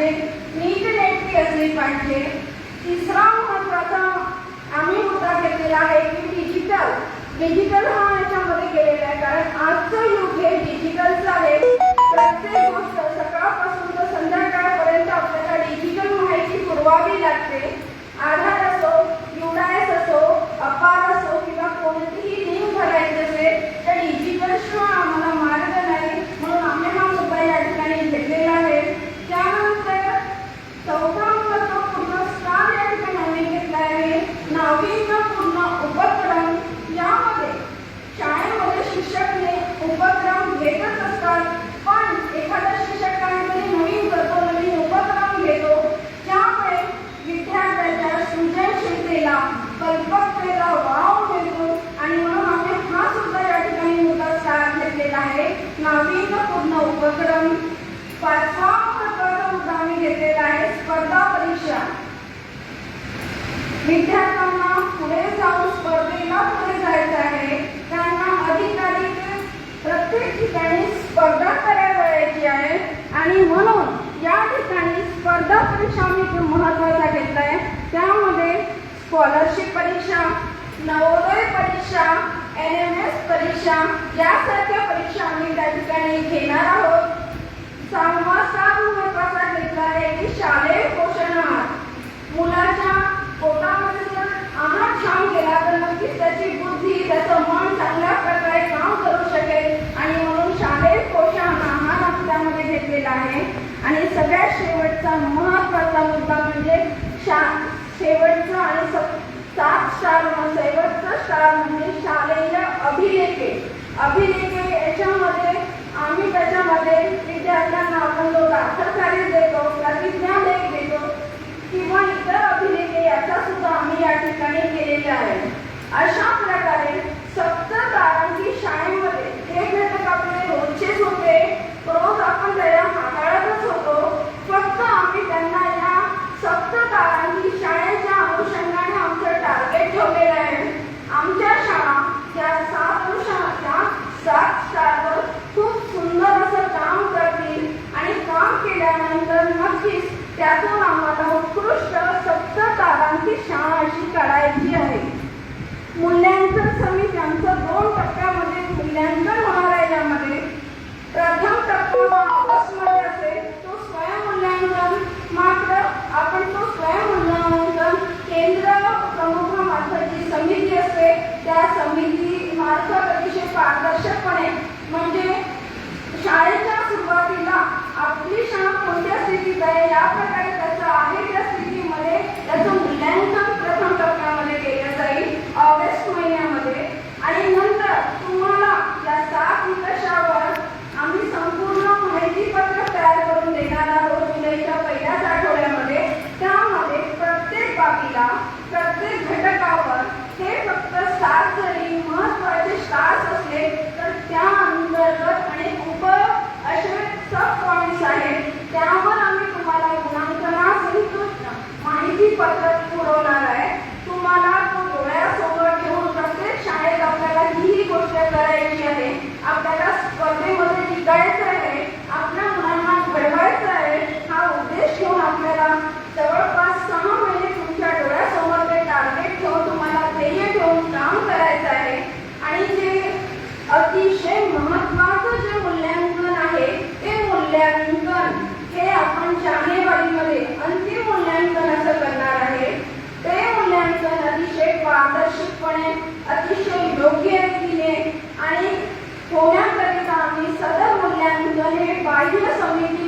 पाहिजे नीट नेटकी असली पाहिजे. तिसरा महत्त्वाचा आम्ही मुद्दा घेतलेला आहे की डिजिटल डिजिटल हा याच्यामध्ये गेलेला आहे. कारण आजचं युग हे डिजिटलचं आहे. प्रत्येक गोष्ट सकाळपासून तर संध्याकाळपर्यंत आपल्याला डिजिटल माहिती पुरवावी लागते. आधार असो युडायस असो अपार असो किंवा कोणतीही लिंक भरायची असेल तर डिजिटल शिवाय आम्हाला मार्ग नाही म्हणून आम्ही हा मुद्दा या ठिकाणी घेतलेला आहे त्यानंतर चौथा महत्त्वपूर्ण स्थान या ठिकाणी आम्ही घेतला आहे नाविन्यपूर्ण उपक्रम यामध्ये शाळेमध्ये शिक्षकने उपक्रम घेतच असतात पण एखादा शिक्षक काहीतरी नवीन करतो नवीन उपक्रम घेतो त्यामुळे विद्यार्थ्यांच्या सृजनशीलतेला कल्पकतेला वाव मिळतो आणि म्हणून आम्ही हा सुद्धा या ठिकाणी मुद्दा साथ घेतलेला आहे नाविन्यपूर्ण उपक्रम पाचवा घेतलेला आहे स्पर्धा परीक्षा. विद्यार्थ्यांना पुढे जाऊन स्पर्धेला पुढे जायचं आहे. त्यांना अधिकाधिक प्रत्येक ठिकाणी स्पर्धा करायची आहे. आणि म्हणून या ठिकाणी स्पर्धा परीक्षा मी महत्त्वाचा घेतला आहे त्यामध्ये स्कॉलरशिप परीक्षा नवोदय परीक्षा एन एम एस परीक्षा यासारख्या परीक्षा आम्ही त्या ठिकाणी घेणार आहोत. सहावा सात महत्त्वाचा घेतला आहे की शालेय पोषण आहार मुलाच्या पोटामध्ये जर आहार छान गेला तर नक्कीच त्याची बुद्धी त्याचं मन चांगल्या प्रकारे काम करू शकेल. आणि म्हणून शालेय पोषण आहार आपण त्यामध्ये घेतलेला आहे. आणि सगळ्यात शेवटचा महत्त्व मुद्दा म्हणजे शा शेवटचा आणि स- सात स्टार शेवटचा स्टार म्हणजे शालेय अभिलेखे. अभिलेखे याच्यामध्ये आम्ही त्याच्यामध्ये विद्यार्थ्यांना आपण जो दाखलकार्य देतो प्रतिज्ञा लेख देतो किंवा इतर अभिलेखे याचा सुद्धा आम्ही या ठिकाणी केलेला आहे. अशा प्रकारे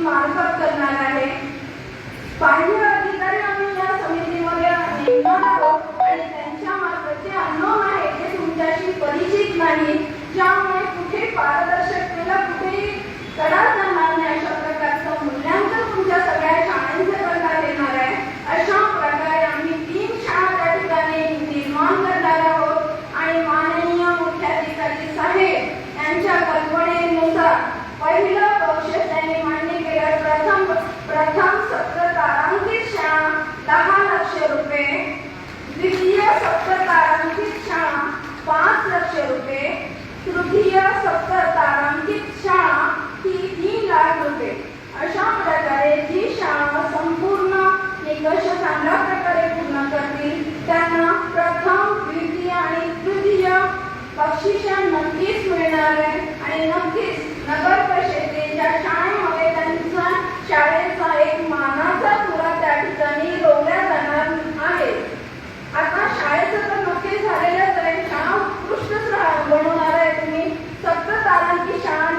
मार्फत करणार आहे. बाह्य अधिकारी आम्ही या समितीमध्ये नेमणार आहोत आणि त्यांच्या मार्फत जे अननोन आहे ते तुमच्याशी परिचित नाही. ज्यामुळे कुठे पारदर्शक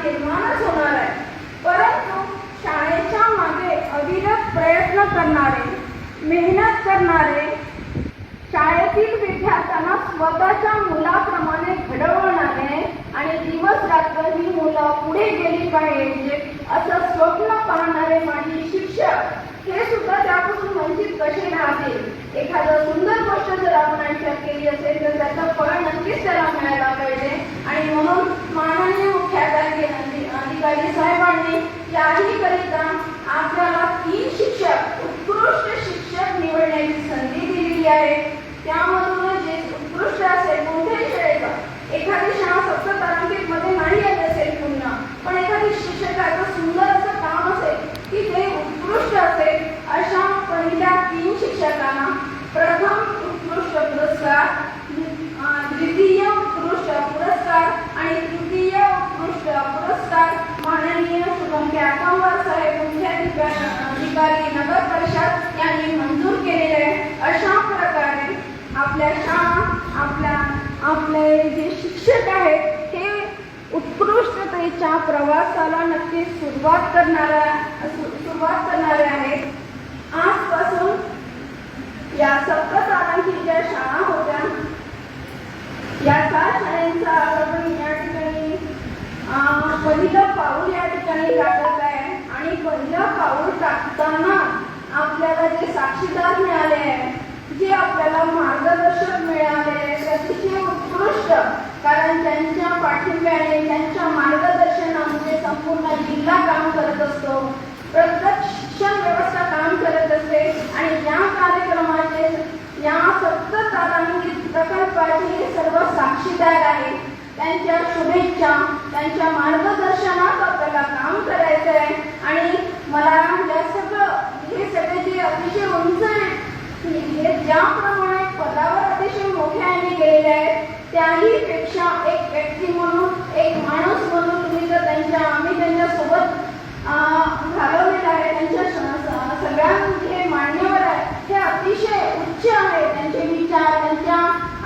निर्माणच होणार आहे. परंतु शाळेच्या मागे अविरत प्रयत्न करणारे मेहनत करणारे शाळेतील विद्यार्थ्यांना स्वतःच्या मुलाप्रमाणे घडवणारे आणि दिवस रात्र ही मुलं पुढे गेली पाहिजे असं स्वप्न पाहणारे माझे शिक्षक हे सुद्धा त्यापासून वंचित कसे राहतील? एखादं सुंदर गोष्ट जर आपण आयुष्यात केली असेल तर त्याचं फळ नक्कीच त्याला मिळायला पाहिजे. आणि म्हणून माननीय आपल्या शाळा आपल्या आपले जे शिक्षक आहेत हे उत्कृष्टतेच्या प्रवासाला नक्की सुरुवात करणाऱ्या सुरुवात करणारे आहेत. आजपासून या सप्त तारांकित ज्या शाळा होत्या या सात शाळेचा आपण या ठिकाणी पहिलं पाऊल या ठिकाणी टाकत आहे आणि पहिलं पाऊल टाकताना आपल्याला जे साक्षीदार मिळाले आहे जे आपल्याला मार्गदर्शक मिळाले अतिशय उत्कृष्ट कारण त्यांच्या पाठिंब्याने त्यांच्या मार्गदर्शनामध्ये संपूर्ण जिल्हा काम करत असतो. प्रत्येक शिक्षण व्यवस्था काम करत असते आणि या कार्यक्रमाचे या सप्त तारांकित प्रकल्पाचे हे सर्व साक्षीदार आहेत. त्यांच्या शुभेच्छा त्यांच्या मार्गदर्शनात आपल्याला काम करायचं आहे आणि मला या सगळं हे सगळे जे अतिशय उंच ज्या प्रमाणात पदावर अतिशय मोठ्याने गेलेले आहेत त्याही पेक्षा एक व्यक्ती म्हणून एक माणूस म्हणून तुम्ही जर त्यांच्या आम्ही त्यांच्यासोबत घालवलेलं आहे त्यांच्या सगळ्यांचे मान्यवर आहे हे अतिशय उच्च आहे त्यांचे विचार त्यांच्या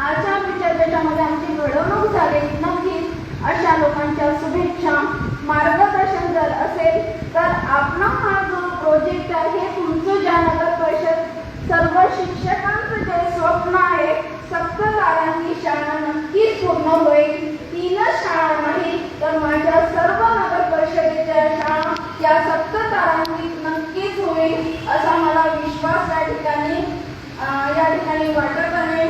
आचार विचार त्याच्यामध्ये आमची घडवणूक झाली नक्कीच अशा लोकांच्या शुभेच्छा मार्गदर्शन जर असेल तर आपला हा जो प्रोजेक्ट आहे हे तुमचं ज्या नगर परिषद सर्व शिक्षकांचं जे स्वप्न आहे सप्त तारांची शाळा नक्कीच होईल तीनच शाळा नाही तर माझ्या सर्व नगर परिषदेच्या शाळा या सप्त तारांची नक्कीच होईल असा मला विश्वास या ठिकाणी अं, या ठिकाणी वाटत आहे.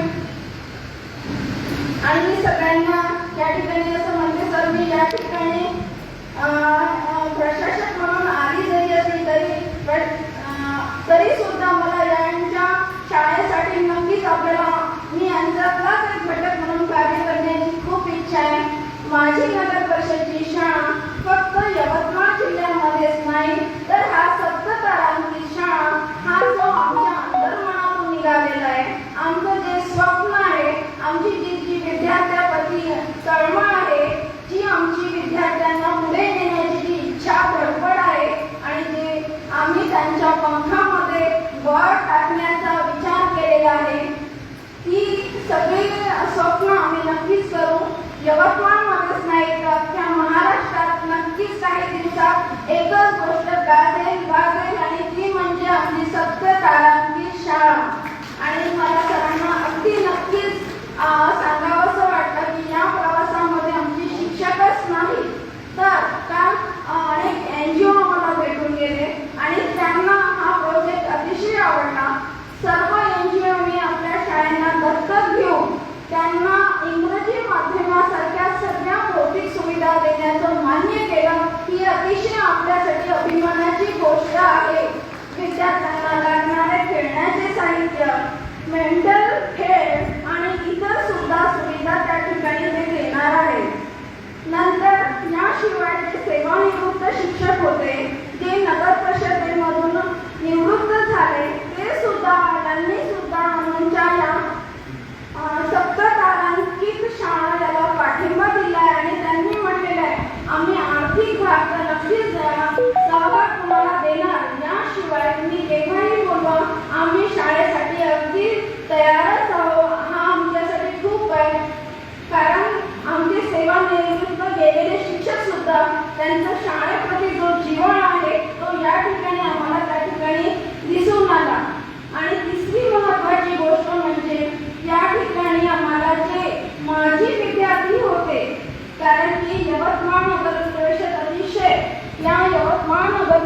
आणि मी सगळ्यांना या ठिकाणी असं म्हणते सर मी या ठिकाणी अं, अं, प्रशासक म्हणून आली जरी असली तरी पण अं, तरी सुद्धा मला यांच्या शाळेसाठी नक्कीच आपल्याला मी यांच्यातलाच एक घटक म्हणून कार्य करण्याची खूप इच्छा आहे माझी नगर परिषदची शाळा फक्त यवतमाळ जिल्ह्यामध्येच नाही तर हा सप्त शाळा हा जो आमच्या अंतर्मनातून निघालेला आहे आमचं जे स्वप्न आहे आमची जी जी विद्यार्थ्याप्रती तळमळ आहे जी आमची विद्यार्थ्यांना पुढे नेण्याची जी इच्छा धडपड आहे आणि जे आम्ही त्यांच्या पंखामध्ये बळ टाकण्याचा विचार केलेला आहे ती सगळी स्वप्न आम्ही नक्कीच करू. यवतमाळ नाही तर अख्ख्या महाराष्ट्रात नक्कीच काही दिवसात एकच गोष्ट गाजेल गाजेल आणि ती म्हणजे आमची सत्य तारांकित शाळा. आणि मला सरांना अगदी नक्कीच अं, सांगावंसं वाटतं की या प्रवासामध्ये आमची शिक्षकच नाही तर कारण अं, अनेक एन जी ओ आम्हाला भेटून गेले आणि त्यांना हा प्रोजेक्ट अतिशय आवडला सर्व एन जी ओनी आपल्या शाळांना दत्तक घेऊन त्यांना इंग्रजी माध्यमासारख्या सगळ्या भौतिक सुविधा देण्याचं मान्य केलं ही अतिशय आपल्यासाठी अभिमानाची गोष्ट आहे विद्यार्थ्यांना लागणारे खेळण्याचे साहित्य मेंटल खेळ आणि इतर सुद्धा सुविधा त्या ठिकाणी ते देणार आहेत नंतर याशिवाय जे सेवानिवृत्त शिक्षक होते जे नगर परिषदेमधून निवृत्त झाले ते सुद्धा त्यांनी सुद्धा आमच्या या अं, सप्त तारांकित शाळा याला पाठिंबा दिला आहे आणि त्यांनी म्हटलेलं आहे आम्ही आर्थिक भाग तर नक्कीच अं, सहभाग तुम्हाला देणार याशिवाय तुम्ही जेव्हाही बोलवा आम्ही शाळेसाठी अगदी तयारच आहोत हा आमच्यासाठी खूप आहे कारण आमचे सेवानिवृत्त गेलेले शिक्षक सुद्धा त्यांचा शाळेप्रती जो जीव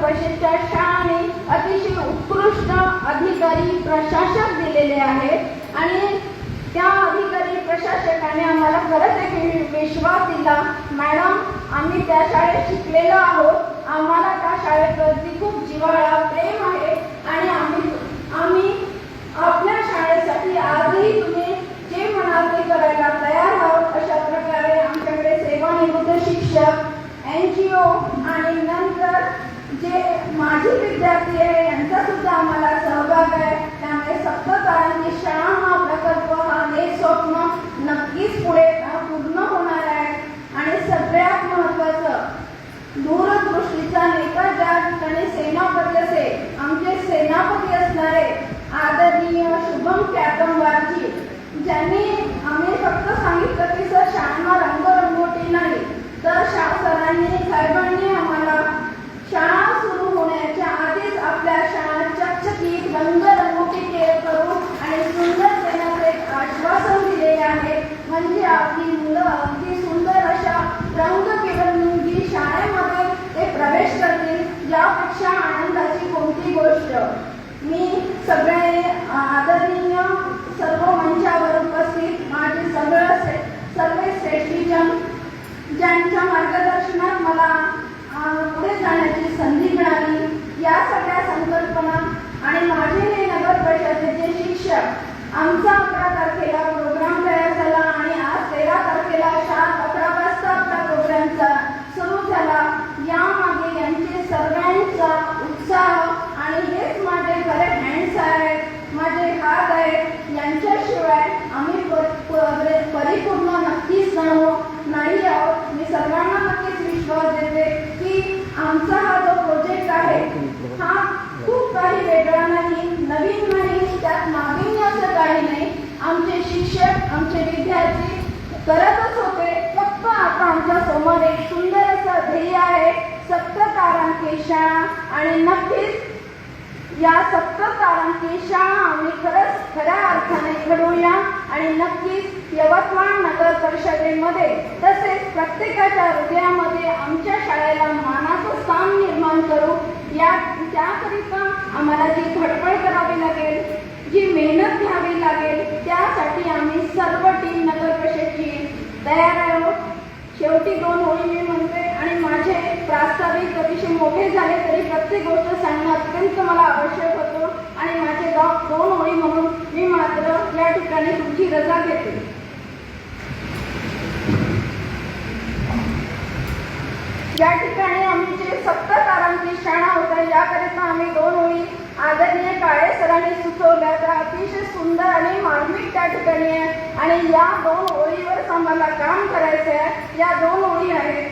परिषदच्या शाळांनी अतिशय उत्कृष्ट अधिकारी प्रशासक दिलेले आहेत आणि त्या अधिकारी प्रशासकाने आम्हाला खरंच एक विश्वास दिला. मॅडम आम्ही त्या शाळेत शिकलेलो आहोत. आम्हाला त्या शाळेप्रती खूप जिव्हाळा प्रेम आहे. आणि आम्ही आम्ही आपल्या शाळेसाठी आजही तुम्ही जे म्हणाल ते करायला तयार आहोत. अशा प्रकारे आमच्याकडे सेवानिवृत्त शिक्षक एन जी ओ आणि नंतर जे माजी विद्यार्थी आहे यांचा सुद्धा आम्हाला सहभाग आहे. त्यामुळे सप्तकारांची शाळा हा प्रकल्प हा हे स्वप्न नक्कीच पुढे पूर्ण होणार आहे आणि सगळ्यात महत्त्वाचं दूरदृष्टीचा नेता ज्या ठिकाणी सेनापती असेल आमचे सेनापती असणारे आदरणीय शुभम कॅतंबारजी ज्यांनी आम्ही फक्त सांगितलं की सर शाळांना रंगरंगोटी नाही तर शा सरांनी साहेबांनी आम्हाला शाळा सुरू होण्याच्या आधीच आपल्या शाळा चकचकीत रंगरंगोटी के- करू आणि सुंदर देण्याचे एक आश्वासन दिलेले आहे म्हणजे आपली मुलं अगदी सुंदर अशा रंगबिरंगी शाळेमध्ये ते प्रवेश करतील यापेक्षा आनंदाची कोणती गोष्ट मी सगळे आदरणीय सर्व मंचावर उपस्थित माझे सगळं से सर्व श्रेष्ठीजन ज्यांच्या मार्गदर्शनात मला पुढे जाण्याची संधी मिळाली या सगळ्या संकल्पना आणि माझे हे नगर परिषदेचे शिक्षक आमचा अकरा तारखेला प्रोग्राम तयार झाला आणि आज तेरा तारखेला सात अकरा वाजता आपला प्रोग्रामचा सुरू झाला यामागे यांचे सर्वांचा उत्साह आणि हेच माझे खरे हँड्स आहेत माझे हात आहेत यांच्याशिवाय आम्ही पर- पर- परिपूर्ण नक्कीच नाही नाही आहोत मी सर्वांना नक्कीच विश्वास देते की आमचा हा जो प्रोजेक्ट आहे हा खूप काही वेगळा नाही नवीन नाही त्यात नाविन्य असं काही नाही आमचे शिक्षक आमचे विद्यार्थी करतच होते. फक्त आता आमच्यासमोर एक सुंदर असं ध्येय आहे. सप्त तारांकी शाळा आणि नक्कीच या सप्त तारांकी शाळा आम्ही खरंच खऱ्या अर्थाने घडवूया. आणि नक्कीच यवतमाळ नगर परिषदेमध्ये तसेच प्रत्येकाच्या हृदयामध्ये आमच्या शाळेला मानाचं स्थान निर्माण करू. या त्याकरिता आम्हाला जी धडपड करावी लागेल जी मेहनत घ्यावी लागेल त्यासाठी आम्ही सर्व टीम नगर परिषदची तयार आहोत हो. शेवटी दोन ओळी मी म्हणते आणि माझे प्रास्ताविक अतिशय मोठे झाले तरी प्रत्येक गोष्ट सांगणं अत्यंत मला आवश्यक होतं. आणि माझे गाव दोन ओळी म्हणून मी मात्र या ठिकाणी तुमची रजा घेते. या ठिकाणी आम्ही जे सप्त शाळा होत्या याकरिता आम्ही दोन ओळी आदरणीय काळे सरांनी सुचवल्या त्या अतिशय सुंदर आणि मार्मिक त्या ठिकाणी आहे. आणि या दोन ओळीवर आम्हाला काम करायचं आहे या दोन ओळी आहेत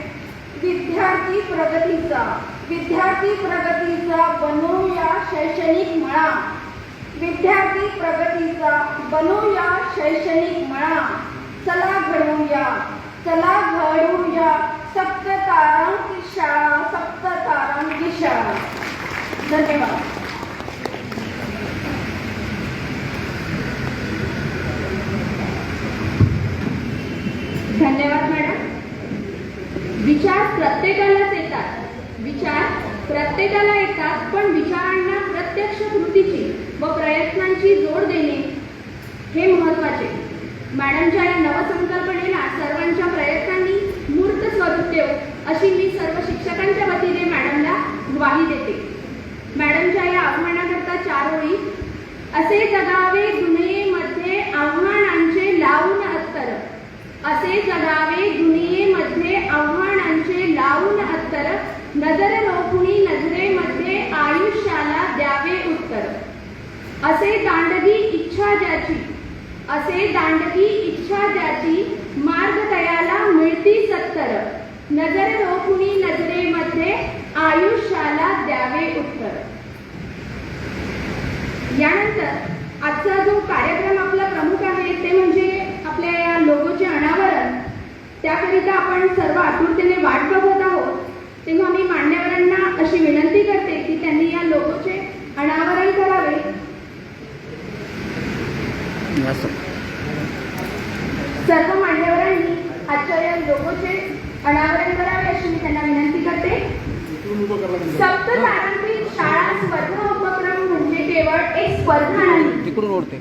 विद्यार्थी प्रगतीचा. विद्यार्थी प्रगतीचा बनूया शैक्षणिक मळा. विद्यार्थी प्रगतीचा बनूया शैक्षणिक मळा. चला घडवूया. चला घडवूया सप्त तारांकी शाळा सप्त तारांकी शाळा धन्यवाद. धन्यवाद मॅडम. विचार प्रत्येकालाच येतात. विचार प्रत्येकाला येतात पण विचारांना प्रत्यक्ष कृतीची व प्रयत्नांची जोड देणे हे महत्त्वाचे मॅडमच्या या नवसंकल्पनेला सर्वांच्या प्रयत्नांनी मूर्त स्वरूप देऊ अशी मी सर्व शिक्षकांच्या वतीने मॅडमला ग्वाही देते. मॅडमच्या या आव्हानाकरता चार ओळी असे जगावे गुन्हे मध्ये आव्हान अत्तर असे जगावे दुनियेमध्ये आव्हानांचे लावून अत्तर नजर रोखुणी नजरेमध्ये आयुष्याला द्यावे उत्तर असे दांडगी इच्छा ज्याची असे दांडगी इच्छा ज्याची मार्ग तयाला मिळती सत्तर. नजर रोखुनी नजरेमध्ये आयुष्याला द्यावे उत्तर. यानंतर आजचा जो कार्यक्रम आपला प्रमुख आहे ते म्हणजे आपल्या या लोगोचे अनावरण. त्याकरिता आपण सर्व आतुरतेने वाट बघत आहोत. तेव्हा मी मान्यवरांना अशी विनंती करते की त्यांनी या लोगोचे अनावरण करावे. सर्व मान्यवरांनी आजच्या या लोगोचे अनावरण करावे अशी मी त्यांना विनंती करते. सप्त तारांकित शाळा स्पर्धा उपक्रम म्हणजे केवळ एक स्पर्धा नाही. तिकडून ओढते.